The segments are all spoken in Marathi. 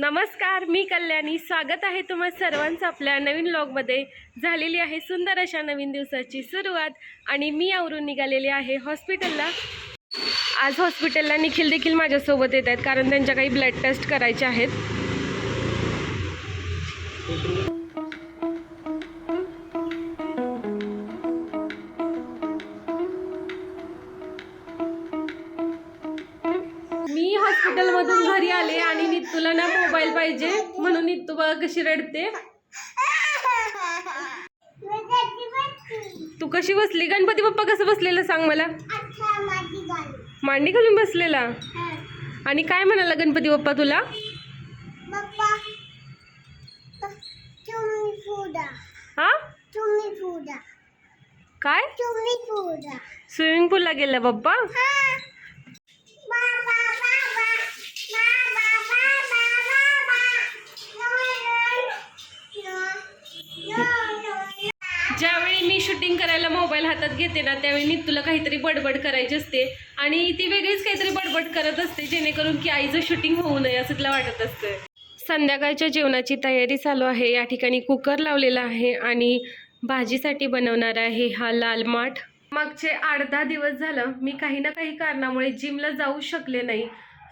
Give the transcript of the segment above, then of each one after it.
नमस्कार मी कल्याणी. स्वागत आहे तुम्हा सर्वांचं आपल्या नवीन ब्लॉगमध्ये झालेली आहे सुंदर अशा नवीन दिवसाची सुरुवात आणि मी आवरून निघालेली आहे हॉस्पिटलला आज हॉस्पिटलला निखिल देखील माझ्यासोबत येत आहेत कारण त्यांच्या काही ब्लड टेस्ट करायचे आहेत. हॉस्पिटलमधून घरी आले आणि नित्तूला ना मोबाईल पाहिजे. म्हणून नित्तू बघा कशी रडते. तू कशी बसली? गणपती बाप्पा कसं बसलेलं सांग मला. मांडी घालून बसलेला? आणि काय म्हणाला गणपती बाप्पा तुला? हा? काय? स्विमिंग पूलला गेला बाप्पा? ज्यावेळी मी शूटिंग करायला मोबाईल हातात घेते ना त्यावेळी नित्तूला काहीतरी बडबड करायची असते. आणि ती वेगळीच काहीतरी बडबड करत असते जेणेकरून की आईचं शूटिंग होऊ नये असं तिला वाटत असतं. संध्याकाळच्या जेवणाची तयारी चालू आहे. या ठिकाणी कुकर लावलेला आहे आणि भाजीसाठी बनवणार आहे हा लाल माठ. मागचे आठ दहा दिवस झालं मी काही ना काही कारणामुळे जिमला जाऊ शकले नाही.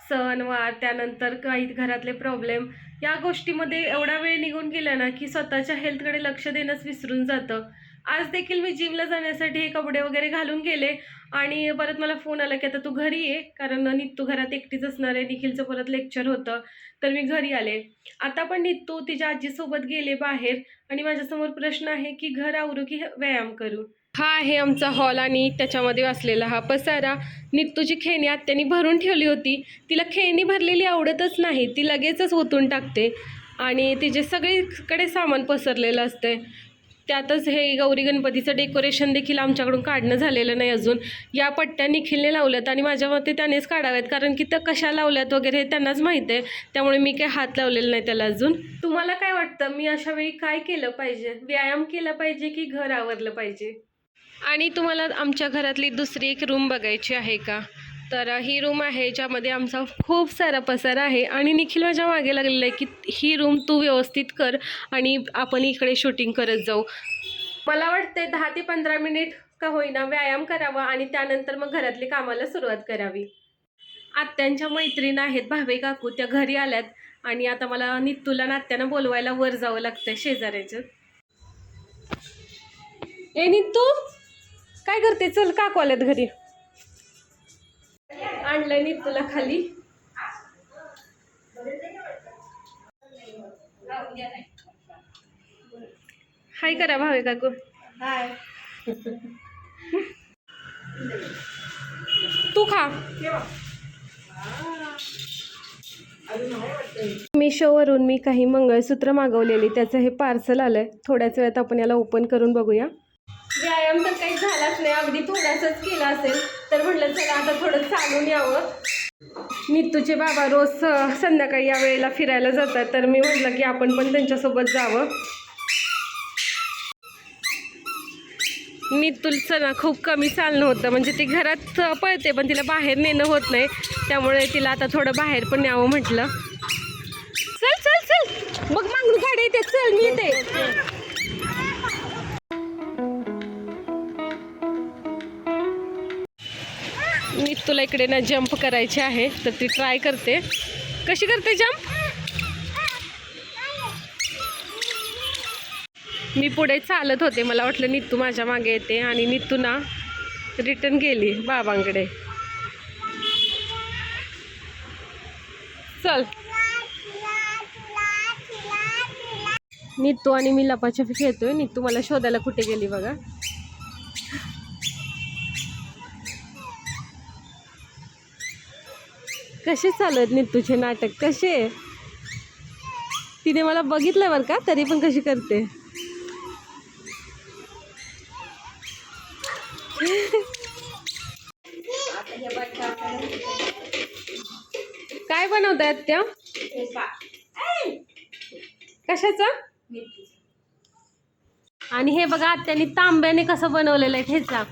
सणवार त्यानंतर काही घरातले प्रॉब्लेम या गोष्टीमध्ये एवढा वेळ निघून गेला ना की स्वतःच्या हेल्थकडे लक्ष देणंच विसरून जातं. आज देखील मी जिमला जाण्यासाठी हे कपडे वगैरे घालून गेले आणि परत मला फोन आला की आता तू घरी ये कारण नित्तू घरात एकटीच असणार आहे निखिलचं परत लेक्चर होतं तर मी घरी आले. आता पण नित्तू तिच्या आजीसोबत गेले बाहेर आणि माझ्यासमोर प्रश्न आहे की घर आवरू की व्यायाम करू? हा आहे आमचा हॉल आणि त्याच्यामध्ये असलेला हा पसारा. नित्तूची खेणी आत्यानी भरून ठेवली होती. तिला खेळणी भरलेली आवडतच नाही ती लगेचच ओतून टाकते आणि तिचे सगळीकडे सामान पसरलेलं असते त्यातच हे गौरी गणपतीचं डेकोरेशन देखील आमच्याकडून काढणं झालेलं नाही अजून. या पट्ट्या निखिलने लावल्यात आणि माझ्या मते त्यानेच काढाव्यात कारण की त्या कशा लावल्यात वगैरे हे त्यांनाच माहीत आहे. त्यामुळे मी काही हात लावलेला नाही त्याला अजून. तुम्हाला काय वाटतं? मी अशा वेळी काय केलं पाहिजे? व्यायाम केला पाहिजे की घर आवरलं पाहिजे? आणि तुम्हाला आमच्या घरातली दुसरी एक रूम बघायची आहे का? तर ही रूम आहे ज्यामध्ये आमचा खूप सारा पसारा आहे. आणि निखिल माझ्या मागे लागलेला आहे की ही रूम तू व्यवस्थित कर आणि आपण इकडे शूटिंग करत जाऊ. मला वाटते दहा ते पंधरा मिनिट का होईना व्यायाम करावा आणि त्यानंतर मग घरातली कामाला सुरुवात करावी. आत्यांच्या मैत्रीण आहेत भावे काकू त्या घरी आल्यात. आणि आता मला नित्तूला नात्यानं बोलवायला वर जावं लागतंय शेजाऱ्याचं. ए नित्तू काय करते? चल काकू आल्यात घरी. आणलंय नित्तूला खाली. हाय करा भावे काकू. हाय. तू खा. मिशोवरून मी काही मंगळसूत्र मागवलेली त्याचं हे पार्सल आलंय. थोड्याच वेळात आपण याला ओपन करून बघूया. व्यायाम तर काही झालाच नाही. अगदी थोडासाच केला असेल. तर म्हटलं चला आता थोडं चालून यावं. नितूचे बाबा रोज संध्याकाळी या वेळेला फिरायला जातात. तर मी म्हटलं की आपण पण त्यांच्यासोबत जावं. नितूलचं ना खूप कमी चालणं होतं. म्हणजे ती घरात पळते पण तिला बाहेर नेणं होत नाही. त्यामुळे तिला आता थोडं बाहेर पण न्यावं म्हटलं. चल चल चल. बघ मागून गाडी येते चल मी येते मी तुला इकडे ना जंप करायची आहे तर ती ट्राय करते. कशी करते जंप मी पुढे चालत होते मला वाटलं नित्तू माझ्या मागे येते आणि नित्तू ना रिटर्न गेली बाबांकडे. चल. नित्तू आणि मी लपाछपी खेळतोय. नित्तू मला शोधायला कुठे गेली बघा. कसे चालू आहेत तुझे नाटक? कसे? तिने मला बघितलं बरं का? तरी पण कशी करते? काय बनवतायत त्या कशाचा? आणि हे बघा आत्यानी तांब्याने कसं बनवलेलं आहे ठेचा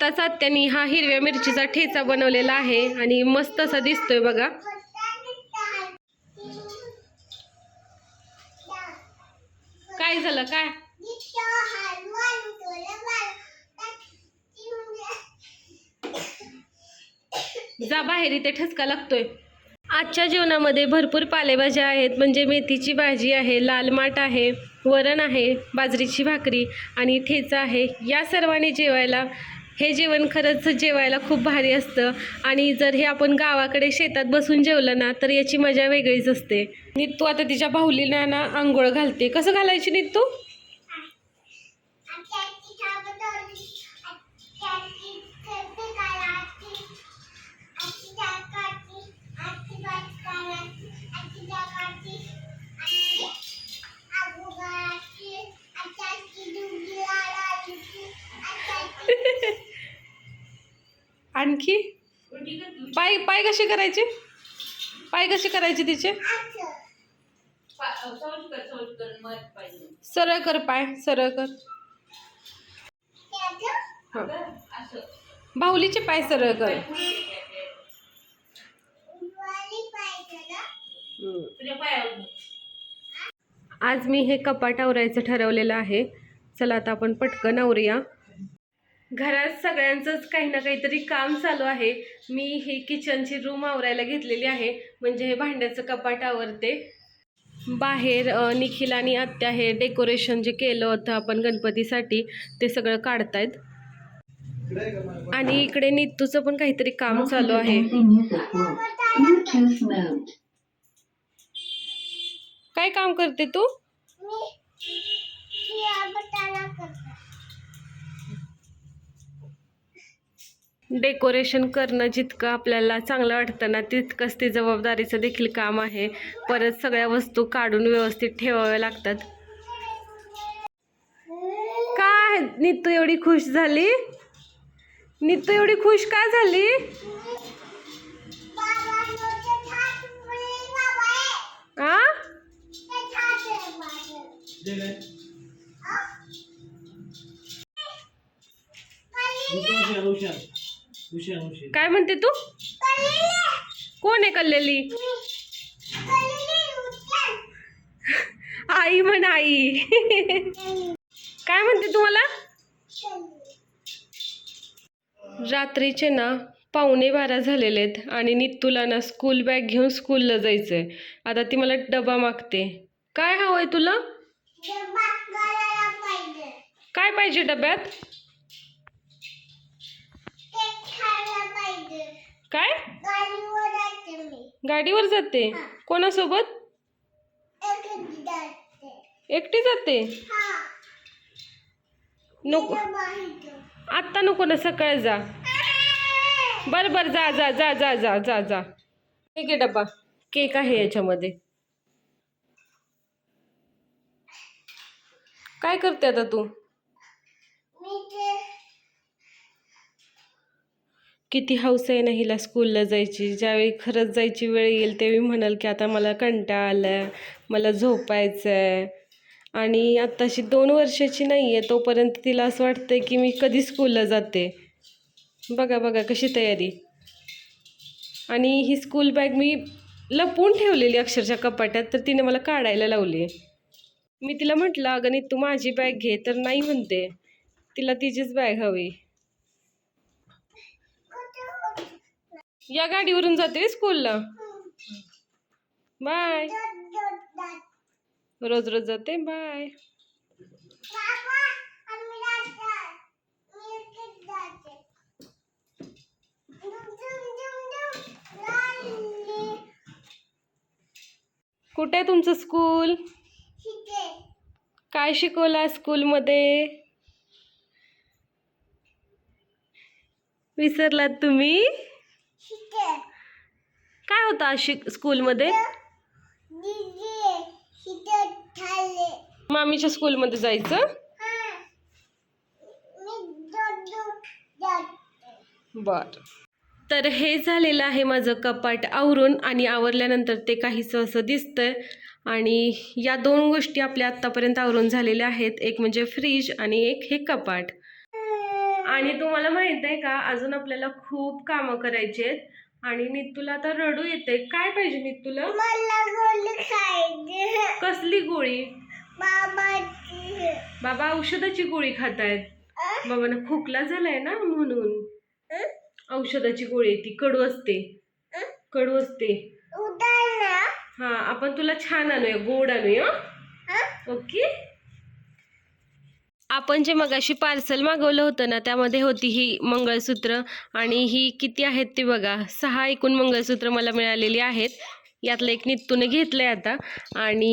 आता त्यांनी हा हिरव्या मिरचीचा ठेचा बनवलेला आहे आणि मस्त असा दिसतोय बघा. काय झालं? काय? जा बाहेर इथे ठसका लागतोय. आजच्या जेवणामध्ये भरपूर पालेभाज्या आहेत म्हणजे मेथीची भाजी आहे लाल माठ आहे वरण आहे बाजरीची भाकरी आणि ठेचा आहे. या सर्वांनी जेवायला हे जेवण खरंच जेवायला खूप भारी असतं. आणि जर हे आपण गावाकडे शेतात बसून जेवलं ना तर याची मजा वेगळीच असते. नित्तू आता तिच्या बाहुलीला ना आंघोळ घालते. कसं घालायची नित्तू? तू आणखी? पाय पाय कशी करायची? पाय कशी करायची तिचे? सरळ कर पाय सरळ कर. हो. बाहुलीचे पाय सरळ कर. आज मी हे कपाट आवरायचं ठरवलेलं आहे. चला आता आपण पटकन आवरूया. घरात सगळ्यांचंच काही ना काहीतरी काम चालू आहे. मी ही किचनची रूम आवरायला घेतलेली आहे. म्हणजे हे भांड्याचं कपाट आवरते. बाहेर निखिल आणि आत्या हे डेकोरेशन जे केलं होतं आपण गणपतीसाठी ते सगळं काढतायत. आणि इकडे नितूचं पण काहीतरी काम चालू आहे. काय काम करते तू मी या बटाला करते डेकोरेशन करणं जितकं आपल्याला चांगलं वाटतं ना तितकंच ते जबाबदारीचं देखील काम आहे. परत सगळ्या वस्तू काढून व्यवस्थित ठेवाव्या लागतात. काय? नितू एवढी खुश झाली? नितू एवढी खुश का झाली? आ? आहे काय म्हणते तू? कोण आहे कल्लेली? आई म्हण आई. काय म्हणते तुम्हाला? रात्रीचे ना पावणे बारा झालेले आहेत आणि नित्तूला ना स्कूल बॅग घेऊन स्कूलला जायचं आहे आता ती मला डबा मागते. काय हवं आहे तुला काय पाहिजे डब्यात? काय? गाडीवर जाते कोणासोबत? एकटी जाते. नको. आत्ता नको ना सकाळी जा. बरं बरं जा जा जा जा जा जा जा. ठीक आहे डब्बा. केक आहे याच्यामध्ये. काय करते आता तू किती हौस आहे ना हिला स्कूलला जायची. ज्यावेळी खरंच जायची वेळ येईल त्यावेळी म्हणाल की आता मला कंटाळा आला आहे मला झोपायचं आहे आणि आत्ताशी दोन वर्षाची नाही आहे तोपर्यंत तिला असं वाटतं की मी कधी स्कूलला जाते. बघा बघा कशी तयारी. आणि ही स्कूल बॅग मी लपवून ठेवलेली अक्षरशः कपाट्यात तर तिने मला काढायला लावली मी तिला म्हटलं अगं नी तू माझी बॅग घे. तर नाही म्हणते. तिला तिचीच बॅग हवी. या गाडीवरून जाते स्कूलला. बाय. रोज रोज जाते बाय. कुठे आहे तुमचं स्कूल? काय शिकवला स्कूलमध्ये? विसरलात तुम्ही? काय होतं आज शिक स्कूलमध्ये? मामीच्या स्कूलमध्ये जायचं? बर. तर हे झालेलं आहे माझं कपाट आवरून आणि आवरल्यानंतर ते काहीसं असं दिसतंय. आणि या दोन गोष्टी आपल्या आत्तापर्यंत आवरून झालेल्या आहेत. एक म्हणजे फ्रीज आणि एक हे कपाट. आणि तुम्हाला माहीत आहे का अजून आपल्याला खूप कामं करायची आहेत. आणि नित्तूला आता रडू येते काय पाहिजे नित्तूला मला गोळी खायची. कसली गोळी? बाबाची. बाबा औषधाची गोळी खात आहेत बाबांना खोकला झालाय ना म्हणून. औषधाची गोळी ती. कडू असते. कडू असते. हा आपण तुला छान आणूया. गोड आणूया. हं? ओके? आपण जे मगाशी पार्सल मागवलं होतं ना त्यामध्ये होती ही मंगळसूत्र. आणि ही किती आहेत ती बघा सहा एकूण मंगळसूत्र मला मिळालेली आहेत. यातलं एक नित्तूने घेतलं आहे आता. आणि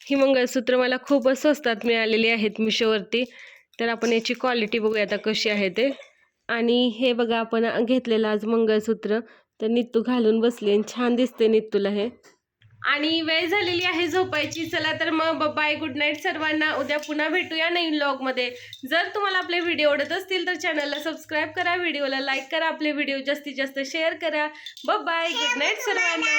ही मंगळसूत्र मला खूपच स्वस्तात मिळालेली आहेत मिशोवरती. तर आपण याची क्वालिटी बघूया आता कशी आहे ते. आणि हे बघा आपण घेतलेलं आज मंगळसूत्र. तर नित्तू घालून बसली आणि छान दिसते नित्तूला हे. आणि वेळ झालेली आहे झोपायची. चला तर मग बाय गुड नाईट सर्वांना. उद्या पुन्हा भेटूया नवीन ब्लॉगमध्ये जर तुम्हाला आपले व्हिडिओ आवडत असतील तर चॅनलला सबस्क्राईब करा व्हिडिओला लाईक करा आपले व्हिडिओ जास्तीत जास्त शेअर करा. बाय गुड नाईट सर्वांना.